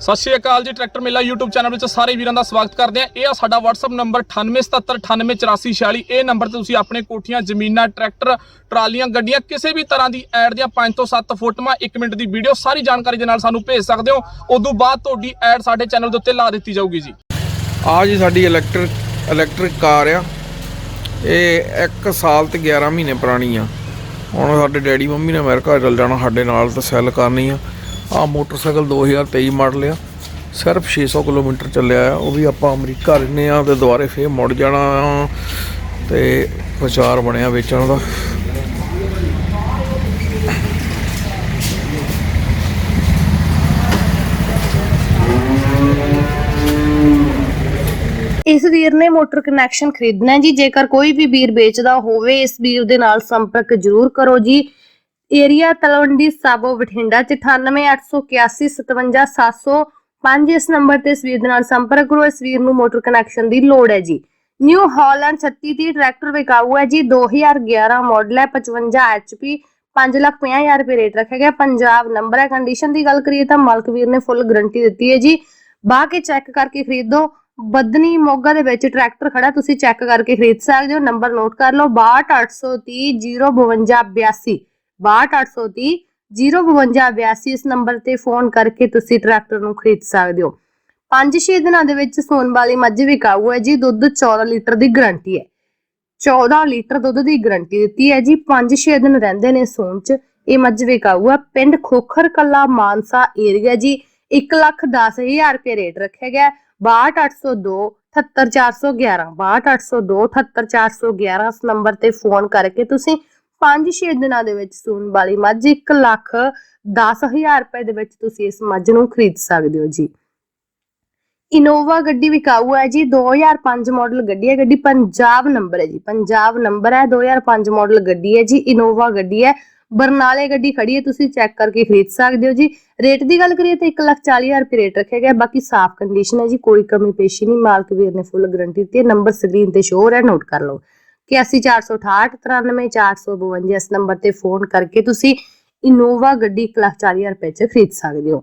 ਸਤਿ ਸ਼੍ਰੀ ਅਕਾਲ ਜੀ, ਟਰੈਕਟਰ ਮੇਲਾ YouTube ਚੈਨਲ ਵਿੱਚ ਸਾਰੇ ਵੀਰਾਂ ਦਾ ਸਵਾਗਤ ਕਰਦੇ ਆ ਇਹ ਆ ਸਾਡਾ WhatsApp ਨੰਬਰ 9877988446 ਇਹ ਨੰਬਰ ਤੇ ਤੁਸੀਂ ਆਪਣੇ ਕੋਠੀਆਂ, ਜ਼ਮੀਨਾਂ, ਟਰੈਕਟਰ, ਟਰਾਲੀਆਂ, ਗੱਡੀਆਂ ਕਿਸੇ ਵੀ ਤਰ੍ਹਾਂ ਦੀ ਐਡ ਦੀਆਂ 5 ਤੋਂ 7 ਫੋਟੋਆਂ 1 ਮਿੰਟ ਦੀ ਵੀਡੀਓ ਸਾਰੀ ਜਾਣਕਾਰੀ ਦੇ ਨਾਲ ਸਾਨੂੰ ਭੇਜ ਸਕਦੇ ਹੋ। ਉਦੋਂ ਬਾਅਦ ਤੁਹਾਡੀ ਐਡ ਸਾਡੇ ਚੈਨਲ ਦੇ ਉੱਤੇ ਲਾ ਦਿੱਤੀ ਜਾਊਗੀ ਜੀ। ਆ ਜੀ, ਸਾਡੀ ਇਲੈਕਟ੍ਰਿਕ ਇਲੈਕਟ੍ਰਿਕ ਕਾਰ ਆ। ਇਹ 1 ਸਾਲ ਤੇ 11 ਮਹੀਨੇ ਪੁਰਾਣੀ ਆ। ਹੁਣ ਸਾਡੇ ਡੈਡੀ, ਮੰਮੀ ਨੇ ਅਮਰੀਕਾ ਚੱਲ ਜਾਣਾ, ਸਾਡੇ ਨਾਲ ਤਾਂ ਸੈੱਲ ਕਰਨੀ ਆ। ਆ ਮੋਟਰਸਾਈਕਲ 2023 ਮਾਡਲ ਆ। ਸਿਰਫ 600 ਕਿਲੋਮੀਟਰ ਚੱਲਿਆ ਆ। ਉਹ ਵੀ ਆਪਾਂ ਅਮਰੀਕਾ ਰਹਿੰਦੇ ਆ ਤੇ ਦੁਬਾਰੇ ਫੇਰ ਮੁੜ ਜਾਣਾ ਆ। ਤੇ ਵਿਚਾਰ ਬਣਿਆ ਵੇਚਣ ਦਾ। ਇਸ ਵੀਰ ਨੇ ਮੋਟਰ ਕਨੈਕਸ਼ਨ ਖਰੀਦਣਾ ਜੀ। ਜੇਕਰ ਕੋਈ ਵੀ ਵੀਰ ਵੇਚਦਾ ਹੋਵੇ, ਇਸ ਵੀਰ ਦੇ ਨਾਲ ਸੰਪਰਕ ਜ਼ਰੂਰ ਕਰੋ ਜੀ। ਏਰੀਆ ਤਲਵੰਡੀ ਸਾਬੋ ਬਠਿੰਡਾ 9881857705 ਇਸ ਨੰਬਰ ਤੇ ਇਸ ਵੀਰ ਦੇ ਨਾਲ ਸੰਪਰਕ ਕਰੋ, ਇਸ ਵੀਰ ਨੂੰ ਮੋਟਰ ਕਨੈਕਸ਼ਨ ਦੀ ਲੋੜ ਹੈ ਜੀ। ਨਿਊ ਹਾਲੈਂਡ 3630 ਟਰੈਕਟਰ ਵਿਕਾਊ ਹੈ ਜੀ 2011 ਮਾਡਲ ਹੈ 55 HP 550000 ਰੁਪਏ ਰੇਟ ਰੱਖਿਆ ਗਿਆ, ਪੰਜਾਬ ਨੰਬਰ ਹੈ। ਕੰਡੀਸ਼ਨ ਦੀ ਗੱਲ ਕਰੀਏ ਤਾਂ ਮਾਲਕ ਵੀਰ ਨੇ ਫੁੱਲ ਗਾਰੰਟੀ ਦਿੱਤੀ ਹੈ ਜੀ। ਬਾਹ ਕੇ ਚੈੱਕ ਕਰਕੇ ਖਰੀਦੋ ਬਦਨੀ ਮੋਗਾ ਦੇ ਵਿੱਚ ਟਰੈਕਟਰ ਖੜਾ, ਤੁਸੀਂ ਚੈੱਕ ਕਰਕੇ ਖਰੀਦ ਸਕਦੇ ਹੋ, ਨੰਬਰ ਨੋਟ ਕਰ ਲਓ 62830 05282 62830 05282 ਇਸ ਨੰਬਰ ਤੇ ਫੋਨ ਕਰਕੇ ਤੁਸੀਂ ਟਰੈਕਟਰ ਨੂੰ ਖਰੀਦ ਸਕਦੇ ਹੋ। 5-6 ਦਿਨਾਂ ਦੇ ਵਿੱਚ ਸੂਣ ਵਾਲੀ ਮੱਝ ਵਿਕਾਊ ਹੈ ਜੀ, ਦੁੱਧ 14 ਲੀਟਰ ਦੀ ਗਾਰੰਟੀ ਹੈ। 14 ਲੀਟਰ ਦੁੱਧ ਦੀ ਗਾਰੰਟੀ ਦਿੱਤੀ ਹੈ ਜੀ 5-6 ਦਿਨ ਰਹਿੰਦੇ ਨੇ ਸੂਣ ਚ, ਇਹ ਮੱਝ ਵਿਕਾਊ ਹੈ। ਪਿੰਡ ਖੋਖਰ ਕੱਲਾ ਮਾਨਸਾ ਏਰੀਆ ਜੀ 1 ਲੱਖ 10000 ਰੁਪਏ ਰੇਟ ਰੱਖਿਆ ਗਿਆ ਹੈ। 62802 78411 62802 78411 ਇਸ ਨੰਬਰ ਤੇ ਫੋਨ ਕਰਕੇ ਤੁਸੀਂ 5-6 ਦਿਨਾਂ ਦੇ ਵਿੱਚ ਸੂਣ ਵਾਲੀ ਮੱਝ 1 ਲੱਖ 10000 ਰੁਪਏ ਦੇ ਵਿੱਚ ਤੁਸੀਂ ਇਸ ਮੱਝ ਨੂੰ ਖਰੀਦ ਸਕਦੇ ਹੋ ਜੀ। ਇਨੋਵਾ ਗੱਡੀ ਵਿਕਾਊ ਹੈ ਜੀ 2005 ਮਾਡਲ ਗੱਡੀ ਹੈ ਗੱਡੀ ਪੰਜਾਬ ਨੰਬਰ ਹੈ ਜੀ ਪੰਜਾਬ ਨੰਬਰ ਹੈ 2005 ਮਾਡਲ ਗੱਡੀ ਹੈ ਜੀ ਇਨੋਵਾ ਗੱਡੀ ਹੈ। ਬਰਨਾਲੇ ਗੱਡੀ ਖੜੀ ਹੈ ਤੁਸੀਂ ਚੈੱਕ ਕਰਕੇ ਖਰੀਦ ਸਕਦੇ ਹੋ ਜੀ। ਰੇਟ ਦੀ ਗੱਲ ਕਰੀਏ ਤਾਂ 1,40,000 ਰੁਪਏ ਰੇਟ ਰੱਖਿਆ ਗਿਆ ਬਾਕੀ ਸਾਫ਼ ਕੰਡੀਸ਼ਨ ਹੈ ਜੀ ਕੋਈ ਕਮੀ ਪੇਸ਼ੀ ਨਹੀਂ ਮਾਲਕ ਵੀਰ ਨੇ ਫੁੱਲ ਗਾਰੰਟੀ ਦਿੱਤੀ ਹੈ ਨੰਬਰ ਸਕਰੀਨ ਤੇ ਸ਼ੋਅ ਹੈ ਨੋਟ ਕਰ ਲਓ। 8468 93452 ਇਸ ਨੰਬਰ ਤੇ ਫੋਨ ਕਰਕੇ ਤੁਸੀਂ ਇਨੋਵਾ ਗੱਡੀ 1,40,000 ਰੁਪਏ ਚ ਖਰੀਦ ਸਕਦੇ ਹੋ।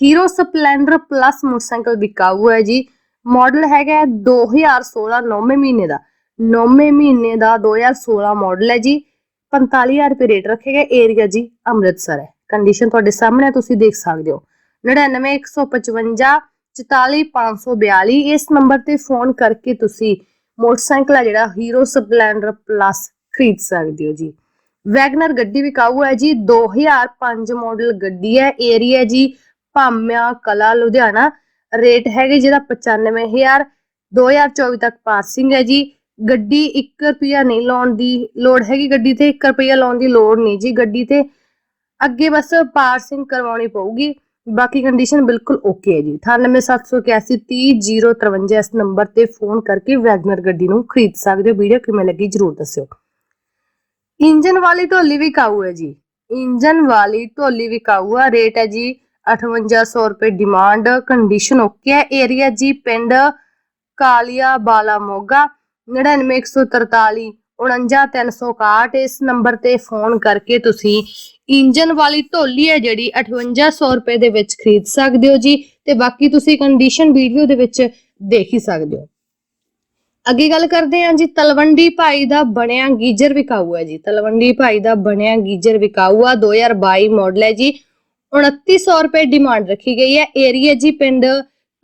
ਹੀਰੋ ਸਪਲੈਂਡਰ ਪਲੱਸ ਮੋਟਰਸਾਈਕਲ ਵਿਕਾਊ ਹੈ ਜੀ। ਮਾਡਲ ਹੈਗਾ ਹੈ 2016 9ਵੇਂ ਮਹੀਨੇ ਦਾ। 9ਵੇਂ ਮਹੀਨੇ ਦਾ 2016 ਮਾਡਲ ਹੈ ਜੀ। 45000 ਰੁਪਏ ਰੇਟ ਰੱਖੇਗਾ ਏਰੀਆ ਜੀ ਅੰਮ੍ਰਿਤਸਰ ਹੈ। ਕੰਡੀਸ਼ਨ ਤੁਹਾਡੇ ਸਾਹਮਣੇ ਤੁਸੀਂ ਦੇਖ ਸਕਦੇ ਹੋ। 99155 44542 ਇਸ ਨੰਬਰ ਤੇ ਫੋਨ ਕਰਕੇ ਤੁਸੀਂ ਮੋਟਰਸਾਈਕਲ ਹੈ ਜਿਹੜਾ ਹੀਰੋ ਸਪਲੈਂਡਰ ਪਲੱਸ ਖਰੀਦ ਸਕਦੇ ਹੋ ਜੀ। ਵੈਗਨਰ ਗੱਡੀ ਵਿਕਾਊ ਹੈ ਜੀ 2005 ਮਾਡਲ ਗੱਡੀ ਹੈ ਏਰੀਆ ਜੀ ਭਾਮਿਆ ਕਲਾ, ਲੁਧਿਆਣਾ। ਰੇਟ ਹੈਗੇ ਜਿਹਦਾ 95000 2024 ਤੱਕ ਪਾਸਿੰਗ ਹੈ ਜੀ। ਗੱਡੀ 1 ਰੁਪਿਆ ਨਹੀਂ ਲਾਉਣ ਦੀ ਲੋੜ ਹੈਗੀ, ਗੱਡੀ ਤੇ 1 ਰੁਪਿਆ ਲਾਉਣ ਦੀ ਲੋੜ ਨਹੀਂ ਜੀ। ਗੱਡੀ ਤੇ ਅੱਗੇ ਬਸ ਪਾਰਸਿੰਗ ਕਰਵਾਉਣੀ ਪਊਗੀ। ਬਾਕੀ ਕੰਡੀਸ਼ਨ ਬਿਲਕੁਲ ਓਕੇ ਹੈ ਜੀ। 9878130053 ਇਸ ਨੰਬਰ ਤੇ ਫੋਨ ਕਰਕੇ ਵੈਗਨਰ ਗੱਡੀ ਨੂੰ ਖਰੀਦ ਸਕਦੇ ਹੋ। ਵੀਡੀਓ ਕਿਵੇਂ ਲੱਗੀ ਜਰੂਰ ਦੱਸਿਓ। ਇੰਜਨ ਵਾਲੀ ਢੋਲੀ ਵੀ ਕਾਊ ਹੈ ਜੀ। ਇੰਜਨ ਵਾਲੀ ਢੋਲੀ ਵੀ ਕਾਊ ਆ। ਰੇਟ ਹੈ ਜੀ 5800 ਰੁਪਏ ਡਿਮਾਂਡ ਕੰਡੀਸ਼ਨ ਓਕੇ ਹੈ। ਏਰੀਆ ਜੀ ਪਿੰਡ ਕਾਲੀਆ ਬਾਲਾ ਮੋਗਾ 99143 49361 ਇਸ ਨੰਬਰ ਤੇ ਫੋਨ ਕਰਕੇ ਤੁਸੀਂ ਇੰਜਨ ਵਾਲੀ ਢੋਲੀ ਹੈ ਜਿਹੜੀ 5800 ਰੁਪਏ ਦੇ ਵਿੱਚ ਖਰੀਦ ਸਕਦੇ ਹੋ ਜੀ ਤੇ ਬਾਕੀ ਤੁਸੀਂ ਕੰਡੀਸ਼ਨ ਵੀਡੀਓ ਦੇ ਵਿੱਚ ਦੇਖ ਹੀ ਸਕਦੇ ਹੋ। ਅੱਗੇ ਗੱਲ ਕਰਦੇ ਹਾਂ ਜੀ, ਤਲਵੰਡੀ ਭਾਈ ਦਾ ਬਣਿਆ ਗੀਜਰ ਵਿਕਾਊ ਹੈ ਜੀ, ਤਲਵੰਡੀ ਭਾਈ ਦਾ ਬਣਿਆ ਗੀਜਰ ਵਿਕਾਊ ਆ 2022 ਮਾਡਲ ਹੈ ਜੀ 2900 ਰੁਪਏ ਡਿਮਾਂਡ ਰੱਖੀ ਗਈ ਹੈ। ਏਰੀਆ ਜੀ ਪਿੰਡ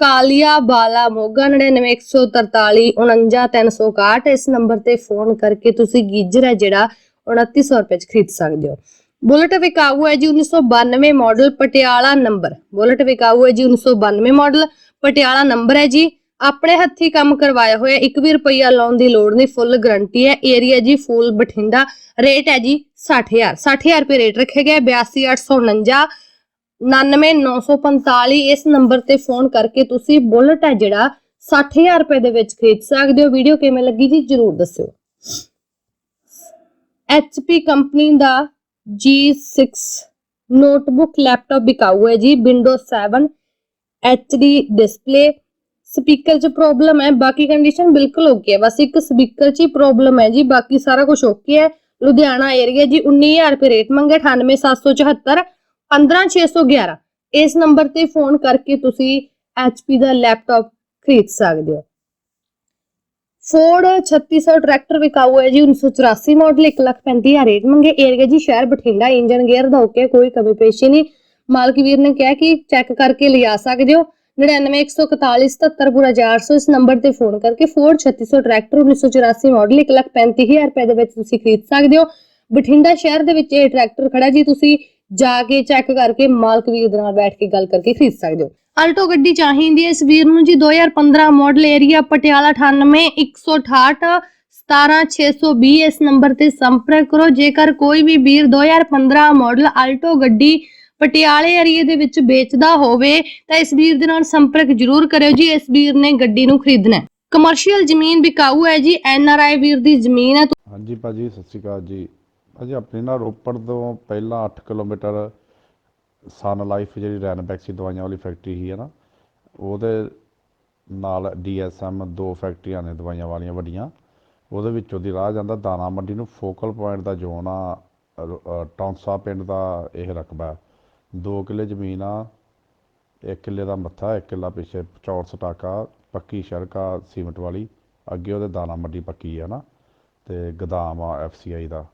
ਕਾਲੀਆ ਬਾਲਾ ਮੋਗਾ 99143 49361 ਇਸ ਨੰਬਰ ਤੇ ਫੋਨ ਕਰਕੇ ਤੁਸੀਂ ਗੀਜਰ ਹੈ ਜਿਹੜਾ 2900 ਰੁਪਏ ਚ ਖਰੀਦ ਸਕਦੇ ਹੋ। ਬੁਲਟ ਵਿਕਾਊ ਹੈ ਜੀ 1992 ਮਾਡਲ, ਪਟਿਆਲਾ ਨੰਬਰ। ਬੁਲਟ ਵਿਕਾਊ ਹੈ ਜੀ 1992 ਮਾਡਲ, ਪਟਿਆਲਾ ਨੰਬਰ ਹੈ ਜੀ। ਆਪਣੇ ਹੱਥੀ ਕੰਮ ਕਰਵਾਇਆ ਹੋਇਆ, ਇੱਕ ਵੀ ਰੁਪਈਆ ਲਾਉਣ ਦੀ ਲੋੜ ਨਹੀਂ, ਫੁੱਲ ਗਰੰਟੀ ਹੈ। ਏਰੀਆ ਜੀ ਫੂਲ ਬਠਿੰਡਾ, ਰੇਟ ਹੈ ਜੀ 60000 60000 ਰੁਪਏ ਰੇਟ ਰੱਖਿਆ ਗਿਆ 82849 99945 ਇਸ ਨੰਬਰ ਤੇ ਫੋਨ ਕਰਕੇ ਤੁਸੀਂ ਬੁਲਟ ਹੈ ਜਿਹੜਾ 60000 ਰੁਪਏ ਦੇ ਵਿੱਚ ਖਰੀਦ ਸਕਦੇ ਹੋ। ਵੀਡੀਓ ਕਿਵੇਂ ਲੱਗੀ ਜੀ ਜਰੂਰ ਦੱਸਿਓ। HP ਕੰਪਨੀ ਦਾ G6 ਨੋਟਬੁੱਕ ਲੈਪਟਾਪ ਵਿਕਾਊ ਹੈ ਜੀ Windows 7 HD ਡਿਸਪਲੇ। ਸਪੀਕਰ 'ਚ ਪ੍ਰੋਬਲਮ ਹੈ, ਬਾਕੀ ਕੰਡੀਸ਼ਨ ਬਿਲਕੁਲ ਓਕੇ ਹੈ। ਬਸ ਇੱਕ ਸਪੀਕਰ 'ਚ ਹੀ ਪ੍ਰੋਬਲਮ ਹੈ ਜੀ, ਬਾਕੀ ਸਾਰਾ ਕੁਝ ਓਕੇ ਹੈ। ਲੁਧਿਆਣਾ ਏਰੀਆ ਜੀ 19000 ਰੁਪਏ ਰੇਟ ਮੰਗੇ 98774 15611 ਇਸ ਨੰਬਰ ਤੇ ਫੋਨ ਕਰਕੇ ਤੁਸੀਂ HP ਦਾ ਲੈਪਟਾਪ ਖਰੀਦ ਸਕਦੇ ਹੋ। ਫੋਰਡ 3600 ਟਰੈਕਟਰ ਵਿਕਾਊ ਹੈ ਜੀ 1984 ਮਾਡਲ 135000 ਰੇਟ ਮੰਗੇ। ਏਰੀਆ ਜੀ, ਸ਼ਹਿਰ ਬਠਿੰਡਾ ਇੰਜਨ ਗੇਅਰ ਦਾ ਓਕੇ, ਕੋਈ ਕਮੀ ਪੇਸ਼ੀ ਨਹੀਂ। ਮਾਲਕ ਵੀਰ ਨੇ ਕਿਹਾ ਕਿ ਚੈੱਕ ਕਰਕੇ ਲਿਆ ਸਕਦੇ ਹੋ। 99141 ਪੂਰਾ 400 ਇਸ ਨੰਬਰ ਤੇ ਫੋਨ ਕਰਕੇ ਫੋਰਡ 3600 ਟਰੈਕਟਰ 1984 ਮਾਡਲ 135000 ਰੁਪਏ ਦੇ ਵਿੱਚ ਤੁਸੀਂ ਖਰੀਦ ਸਕਦੇ ਹੋ। ਬਠਿੰਡਾ ਸ਼ਹਿਰ ਦੇ ਵਿੱਚ ਇਹ ਟਰੈਕਟਰ ਖੜਾ ਜੀ, ਤੁਸੀਂ ਜਾ ਕੇ ਚੈੱਕ ਕਰਕੇ ਮਾਲਕ ਵੀਰ ਦੇ ਨਾਲ ਬੈਠ ਕੇ ਗੱਲ ਕਰਕੇ ਖਰੀਦ ਸਕਦੇ ਹੋ। ਆਲਟੋ ਗੱਡੀ ਚਾਹੀਦੀ ਹੈ ਇਸ ਵੀਰ ਨੂੰ ਜੀ 2015 ਮਾਡਲ ਏਰੀਆ ਪਟਿਆਲਾ 98 168 17620 ਇਸ ਨੰਬਰ ਤੇ ਸੰਪਰਕ ਕਰੋ। ਜੇਕਰ ਕੋਈ ਵੀ ਵੀਰ 2015 ਮਾਡਲ ਆਲਟੋ ਗੱਡੀ ਪਟਿਆਲੇ ਏਰੀਏ ਦੇ ਵਿੱਚ ਵੇਚਦਾ ਹੋਵੇ, ਤਾਂ ਇਸ ਵੀਰ ਦੇ ਨਾਲ ਸੰਪਰਕ ਜ਼ਰੂਰ ਕਰਿਓ ਜੀ। ਇਸ ਵੀਰ ਨੇ ਗੱਡੀ ਨੂੰ ਖਰੀਦਣਾ ਕਮਰਸ਼ੀਅਲ ਜ਼ਮੀਨ ਵਿਕਾਊ ਹੈ ਜੀ। ਐਨ ਆਰ ਆਈ ਵੀਰ ਦੀ ਜ਼ਮੀਨ ਹੈ। ਹਾਂਜੀ ਭਾਜੀ, ਸਤਿ ਸ਼੍ਰੀ ਅਕਾਲ ਜੀ। ਅਜੇ ਆਪਣੀ ਨਾ ਰੋਪੜ ਤੋਂ ਪਹਿਲਾਂ 8 ਕਿਲੋਮੀਟਰ ਸਨ ਲਾਈਫ ਜਿਹੜੀ ਰੈਨਬੈਕਸੀ ਦਵਾਈਆਂ ਵਾਲੀ ਫੈਕਟਰੀ ਹੀ ਹੈ ਨਾ? ਉਹਦੇ ਨਾਲ ਡੀਐਸਐਮ ਦੋ ਫੈਕਟਰੀਆਂ ਨੇ ਦਵਾਈਆਂ ਵਾਲੀਆਂ ਵੱਡੀਆਂ। ਉਹਦੇ ਵਿੱਚੋਂ ਦੀ ਰਾਹ ਜਾਂਦਾ ਦਾਣਾ ਮੰਡੀ ਨੂੰ। ਫੋਕਲ ਪੁਆਇੰਟ ਦਾ ਜ਼ੋਨ ਆ ਰ- ਅ, ਟੌਂਸਾ ਪਿੰਡ ਦਾ ਇਹ ਰਕਬਾ ਹੈ। ਦੋ ਕਿੱਲੇ ਜ਼ਮੀਨ ਆ ਇੱਕ ਕਿੱਲੇ ਦਾ ਮੱਥਾ ਇੱਕ ਕਿੱਲਾ ਪਿੱਛੇ ਚੌੜ ਸਟਾਕਾ ਪੱਕੀ ਸੜਕ ਆ ਸੀਮਟ ਵਾਲੀ। ਅੱਗੇ ਉਹਦੇ ਦਾਣਾ ਮੰਡੀ ਪੱਕੀ ਆ ਨਾ? ਤੇ ਗਦਾਮ ਆ ਐਫਸੀਆਈ ਦਾ।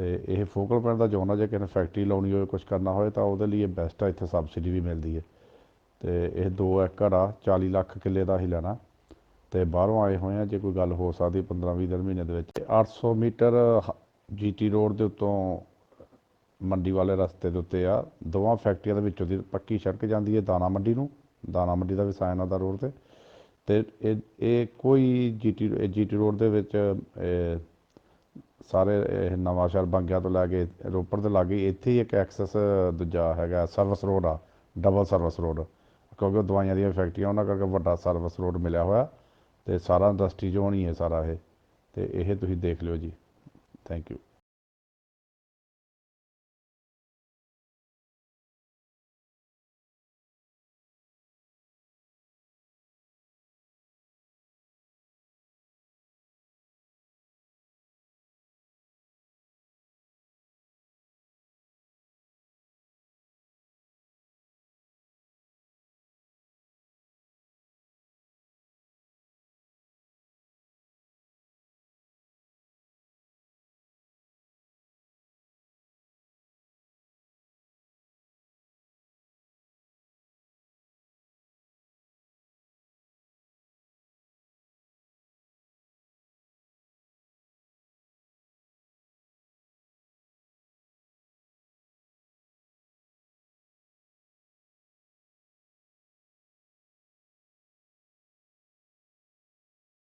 ਤੇ ਇਹ ਫੋਕਲ ਪੁਆਇੰਟ ਦਾ ਜ਼ੋਨ ਆ, ਜੇ ਕਿਸੇ ਨੇ ਫੈਕਟਰੀ ਲਾਉਣੀ ਹੋਵੇ ਕੁਝ ਕਰਨਾ ਹੋਵੇ, ਤਾਂ ਉਹਦੇ ਲਈ ਇਹ ਬੈਸਟ ਆ, ਇੱਥੇ ਸਬਸਿਡੀ ਵੀ ਮਿਲਦੀ ਹੈ। ਤੇ ਇਹ 2 ਏਕੜ ਆ 40 ਲੱਖ ਕਿੱਲੇ ਦਾ ਹੀ ਲੈਣਾ। ਤੇ ਬਾਹਰੋਂ ਆਏ ਹੋਏ ਆ, ਜੇ ਕੋਈ ਗੱਲ ਹੋ ਸਕਦੀ 15 20 ਦਿਨ ਮਹੀਨੇ ਦੇ ਵਿੱਚ। 800 ਮੀਟਰ ਜੀਟੀ ਰੋਡ ਦੇ ਉੱਤੋਂ ਮੰਡੀ ਵਾਲੇ ਰਸਤੇ ਦੇ ਉੱਤੇ ਆ। ਦੋਵਾਂ ਫੈਕਟਰੀਆਂ ਦੇ ਵਿੱਚੋਂ ਦੀ ਪੱਕੀ ਸੜਕ ਜਾਂਦੀ ਹੈ ਦਾਣਾ ਮੰਡੀ ਨੂੰ। ਦਾਣਾ ਮੰਡੀ ਦਾ ਵੀ ਸਾਈਨ ਦਾ ਰੋਡ ਤੇ। ਤੇ ਇਹ ਇਹ ਕੋਈ ਜੀਟੀ ਜੀਟੀ ਰੋਡ ਦੇ ਵਿੱਚ ਸਾਰੇ ਇਹ ਨਵਾਂ ਸ਼ਹਿਰ ਬੰਗਿਆ ਤੋਂ ਲੈ ਕੇ ਰੋਪੜ ਦੇ ਲਾਗੇ ਇੱਥੇ ਹੀ ਇੱਕ ਐਕਸੈਸ ਦੂਜਾ ਹੈਗਾ ਸਰਵਿਸ ਰੋਡ ਆ ਡਬਲ ਸਰਵਿਸ ਰੋਡ ਕਿਉਂਕਿ ਉਹ ਦਵਾਈਆਂ ਦੀਆਂ ਫੈਕਟਰੀਆਂ ਉਹਨਾਂ ਕਰਕੇ ਵੱਡਾ ਸਰਵਿਸ ਰੋਡ ਮਿਲਿਆ ਹੋਇਆ। ਤੇ ਸਾਰਾ ਇੰਡਸਟਰੀ ਜ਼ੋਨ ਹੀ ਹੈ ਸਾਰਾ ਇਹ। ਤੇ ਇਹ ਤੁਸੀਂ ਦੇਖ ਲਿਓ ਜੀ। Thank you